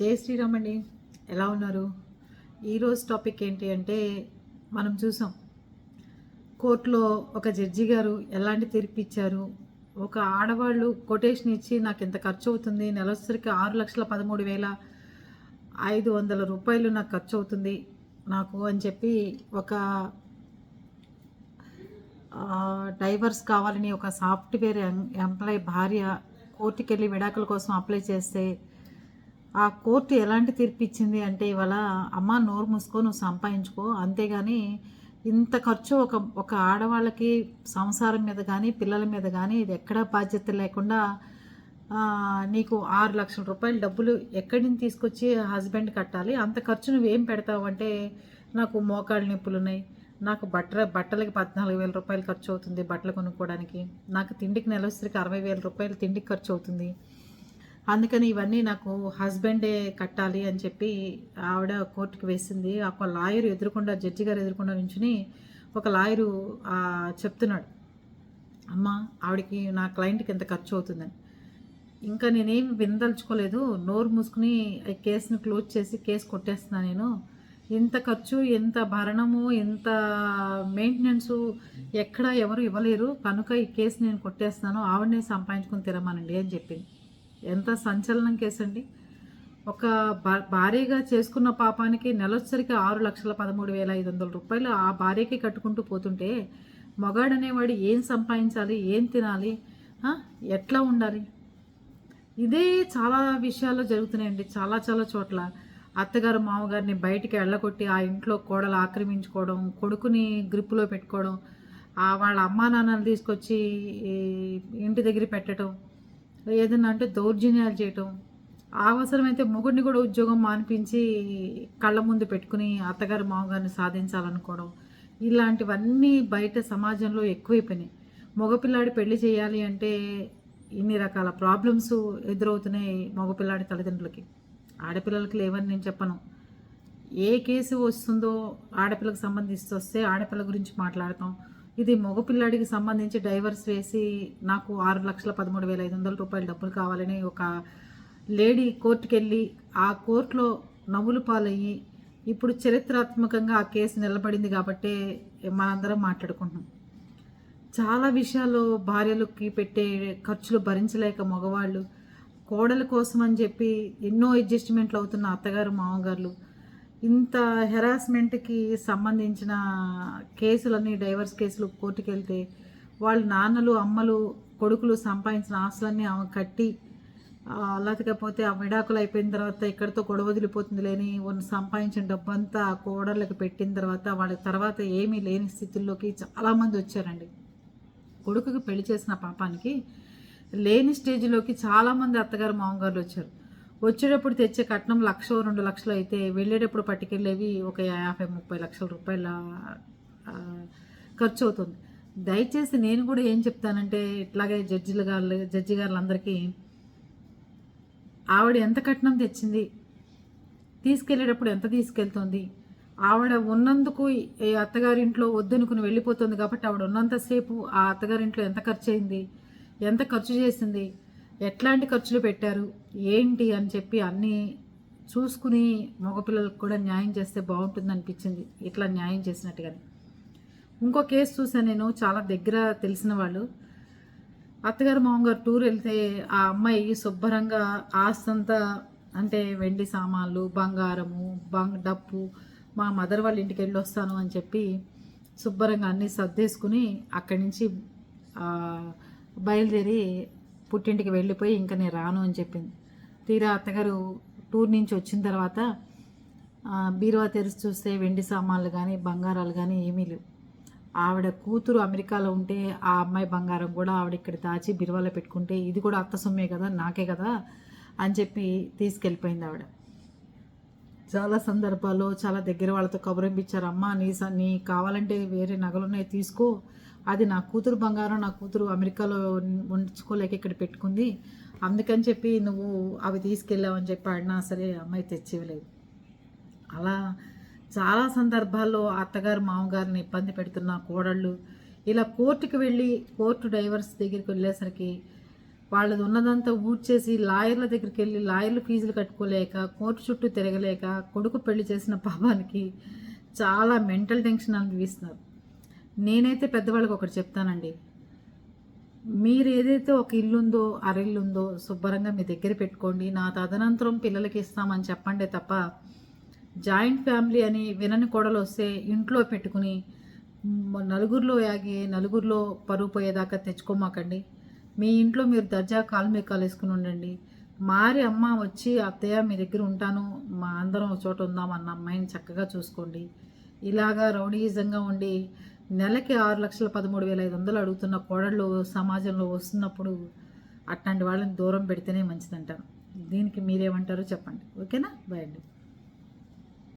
జై శ్రీరామ్ అండి ఎలా ఉన్నారు? ఈరోజు టాపిక్ ఏంటి అంటే మనం చూసాం. కోర్టులో ఒక జడ్జి గారు ఎలాంటి తీర్పు ఇచ్చారు? ఒక ఆడవాళ్ళు కొటేషన్ ఇచ్చి నాకు ఇంత ఖర్చు అవుతుంది నెలసరికి ఆరు లక్షల పదమూడు వేల ఐదు వందల రూపాయలు నాకు ఖర్చు అవుతుంది నాకు అని చెప్పి ఒక డైవర్స్ కావాలని ఒక సాఫ్ట్వేర్ ఎం- ఎంప్లాయ్ భార్య కోర్టుకెళ్ళి విడాకుల కోసం అప్లై చేస్తే ఆ కోర్టు ఎలాంటి తీర్పు ఇచ్చింది అంటే ఇవాళ అమ్మ నోరు మూసుకో నువ్వు సంపాదించుకో. అంతేగాని ఇంత ఖర్చు ఒక ఒక ఆడవాళ్ళకి సంసారం మీద కానీ పిల్లల మీద కానీ ఇది ఎక్కడా బాధ్యత లేకుండా నీకు ఆరు లక్షల రూపాయల డబ్బులు ఎక్కడి నుంచి తీసుకొచ్చి హస్బెండ్ కట్టాలి? అంత ఖర్చు నువ్వేం పెడతావు అంటే నాకు మోకాళ్ళ నొప్పులు ఉన్నాయి నాకు బట్టల బట్టలకి పద్నాలుగు వేల రూపాయలు ఖర్చు అవుతుంది బట్టలు కొనుక్కోవడానికి నాకు తిండికి నెలసరికి అరవై వేల రూపాయలు తిండికి ఖర్చు అవుతుంది. అందుకని ఇవన్నీ నాకు హస్బెండే కట్టాలి అని చెప్పి ఆవిడ కోర్టుకు వేసింది. ఒక లాయర్ ఎదురుకుండా జడ్జి గారు ఎదురుకుండా నుంచుని ఒక లాయరు చెప్తున్నాడు. అమ్మ ఆవిడకి నా క్లయింట్కి ఎంత ఖర్చు అవుతుందని. ఇంకా నేనేం వినదలుచుకోలేదు. నోరు మూసుకుని కేసును కేసుని క్లోజ్ చేసి కేసు కొట్టేస్తున్నా నేను. ఇంత ఖర్చు ఎంత భరణము ఎంత మెయింటెనెన్సు ఎక్కడ ఎవరు ఇవ్వలేరు. కనుక ఈ కేసు నేను కొట్టేస్తున్నాను. ఆవిడనే సంపాదించుకుని తిరమానండి అని చెప్పింది. ఎంత సంచలనం కేసండి. అండి ఒక భారీగా భార్యగా చేసుకున్న పాపానికి నెలొచ్చరికి ఆరు లక్షల పదమూడు వేల ఐదు వందల రూపాయలు ఆ భార్యకి కట్టుకుంటూ పోతుంటే మగాడనేవాడు ఏం సంపాదించాలి ఏం తినాలి ఎట్లా ఉండాలి? ఇదే చాలా విషయాల్లో జరుగుతున్నాయండి చాలా చాలా చోట్ల. అత్తగారు మామగారిని బయటికి వెళ్ళగొట్టి ఆ ఇంట్లో కోడలు ఆక్రమించుకోవడం కొడుకుని గ్రిప్పులో పెట్టుకోవడం ఆ వాళ్ళ అమ్మా నాన్నలు తీసుకొచ్చి ఇంటి దగ్గర పెట్టడం ఏదన్నా అంటే దౌర్జన్యాలు చేయటం అవసరమైతే మొగుడిని కూడా ఉద్యోగం మానిపించి కళ్ళ ముందు పెట్టుకుని అత్తగారు మామగారిని సాధించాలనుకోవడం ఇలాంటివన్నీ బయట సమాజంలో ఎక్కువైపోయినాయి. మగపిల్లాడి పెళ్ళి చేయాలి అంటే ఇన్ని రకాల ప్రాబ్లమ్స్ ఎదురవుతున్నాయి మగపిల్లాడి తల్లిదండ్రులకి. ఆడపిల్లలకి లేవని నేను చెప్పను. ఏ కేసు వస్తుందో ఆడపిల్లకు సంబంధించి వస్తే ఆడపిల్ల గురించి మాట్లాడతాం. ఇది మగపిల్లాడికి సంబంధించి డైవర్స్ వేసి నాకు ఆరు లక్షల పదమూడు వేల ఐదు వందల రూపాయలు డబ్బులు కావాలని ఒక లేడీ కోర్టుకి వెళ్ళి ఆ కోర్టులో నవ్వులు పాలయ్యి ఇప్పుడు చరిత్రాత్మకంగా ఆ కేసు నిలబడింది కాబట్టే మనందరం మాట్లాడుకుంటున్నాం. చాలా విషయాల్లో భార్యలకి పెట్టే ఖర్చులు భరించలేక మగవాళ్ళు కోడల కోసం అని చెప్పి ఎన్నో అడ్జస్ట్మెంట్లు అవుతున్న అత్తగారు మామగారులు ఇంత హెరాస్మెంట్కి సంబంధించిన కేసులన్నీ డైవర్స్ కేసులు కోర్టుకు వెళ్తే వాళ్ళ నాన్నలు అమ్మలు కొడుకులు సంపాదించిన ఆస్తులన్నీ ఆమె కట్టి లేకపోతే ఆ విడాకులు అయిపోయిన తర్వాత ఇక్కడితో గొడవ వదిలిపోతుంది లేని ఉన్న సంపాదించిన డబ్బంతా ఆ కోడళ్ళకి పెట్టిన తర్వాత వాళ్ళ తర్వాత ఏమీ లేని స్థితుల్లోకి చాలామంది వచ్చారండి. కొడుకుకి పెళ్ళి చేసిన పాపానికి లేని స్టేజ్లోకి చాలామంది అత్తగారు మామగారులు వచ్చారు. వచ్చేటప్పుడు తెచ్చే కట్నం లక్ష రెండు లక్షలు అయితే వెళ్ళేటప్పుడు పట్టుకెళ్ళేవి ఒక యాభై ముప్పై లక్షల రూపాయల ఖర్చు అవుతుంది. దయచేసి నేను కూడా ఏం చెప్తానంటే ఇట్లాగే జడ్జిలు గారు జడ్జి గారులందరికీ ఆవిడ ఎంత కట్నం తెచ్చింది తీసుకెళ్ళేటప్పుడు ఎంత తీసుకెళ్తుంది ఆవిడ ఉన్నందుకు ఈ అత్తగారింట్లో వద్దనుకుని వెళ్ళిపోతుంది కాబట్టి ఆవిడ ఉన్నంతసేపు ఆ అత్తగారింట్లో ఎంత ఖర్చు అయింది ఎంత ఖర్చు చేసింది ఎట్లాంటి ఖర్చులు పెట్టారు? ఏంటి అని చెప్పి అన్నీ చూసుకుని మగపిల్లలకు కూడా న్యాయం చేస్తే బాగుంటుంది అనిపించింది. ఇట్లా న్యాయం చేసినట్టుగానే. ఇంకో కేసు చూసాను నేను చాలా దగ్గర తెలిసిన వాళ్ళు. అత్తగారు మామగారు టూర్ వెళ్తే ఆ అమ్మాయి శుభ్రంగా ఆస్తంతా అంటే వెండి సామాన్లు బంగారము బంగ్ డప్పు మా మదర్ వాళ్ళ ఇంటికి వెళ్ళి వస్తాను అని చెప్పి శుభ్రంగా అన్నీ సర్దేసుకుని అక్కడి నుంచి బయలుదేరి పుట్టింటికి వెళ్ళిపోయి ఇంకా నేను రాను అని చెప్పింది. తీరా అత్తగారు టూర్ నుంచి వచ్చిన తర్వాత బీరువా తెరిచి చూస్తే వెండి సామాన్లు కానీ బంగారాలు కానీ ఏమీ లేవు. ఆవిడ కూతురు అమెరికాలో ఉంటే ఆ అమ్మాయి బంగారం కూడా ఆవిడ ఇక్కడ దాచి బిరువాలో పెట్టుకుంటే ఇది కూడా అత్త సొమ్మే కదా నాకే కదా అని చెప్పి తీసుకెళ్ళిపోయింది ఆవిడ. చాలా సందర్భాల్లో చాలా దగ్గర వాళ్ళతో కబురంపించారు అమ్మ నీ స నీ కావాలంటే వేరే నగలు ఉన్నాయి తీసుకో అది నా కూతురు బంగారం నా కూతురు అమెరికాలో ఉంచుకోలేక ఇక్కడ పెట్టుకుంది. అందుకని చెప్పి నువ్వు అవి తీసుకెళ్ళావని చెప్పి ఆడినా సరే అమ్మాయి తెచ్చివ్వలేదు. అలా చాలా సందర్భాల్లో అత్తగారు మామగారిని ఇబ్బంది పెడుతున్న కోడళ్ళు ఇలా కోర్టుకి వెళ్ళి కోర్టు డైవర్స్ దగ్గరికి వెళ్ళేసరికి వాళ్ళది ఉన్నదంతా ఊడ్చేసి లాయర్ల దగ్గరికి వెళ్ళి లాయర్లు ఫీజులు కట్టుకోలేక కోర్టు చుట్టూ తిరగలేక కొడుకు పెళ్ళి చేసిన పాపానికి చాలా మెంటల్ టెన్షన్ అనుభవిస్తున్నారు. నేనైతే పెద్దవాళ్ళకి ఒకటి చెప్తానండి. మీరు ఏదైతే ఒక ఇల్లు ఉందో ఉందో శుభ్రంగా మీ దగ్గర పెట్టుకోండి. నా తదనంతరం పిల్లలకి ఇస్తామని చెప్పండి తప్ప జాయింట్ ఫ్యామిలీ అని వినని కోడలు వస్తే ఇంట్లో పెట్టుకుని నలుగురిలో యాగి నలుగురిలో పరువు పోయేదాకా తెచ్చుకోమాకండి. మీ ఇంట్లో మీరు దర్జా కాలు మీ కాలు వేసుకుని ఉండండి. మారి అమ్మ వచ్చి అత్తయ్య మీ దగ్గర ఉంటాను. మా అందరం ఒక చోట ఉందాం అన్న అమ్మాయిని చక్కగా చూసుకోండి. ఇలాగా రౌడీయిజంగా ఉండి నెలకి ఆరు లక్షల పదమూడు వేల ఐదు వందలు అడుగుతున్న కోడళ్ళు సమాజంలో వస్తున్నప్పుడు అట్లాంటి వాళ్ళని దూరం పెడితేనే మంచిదంటారు. దీనికి మీరేమంటారో చెప్పండి. ఓకేనా? బాయ్ అండి.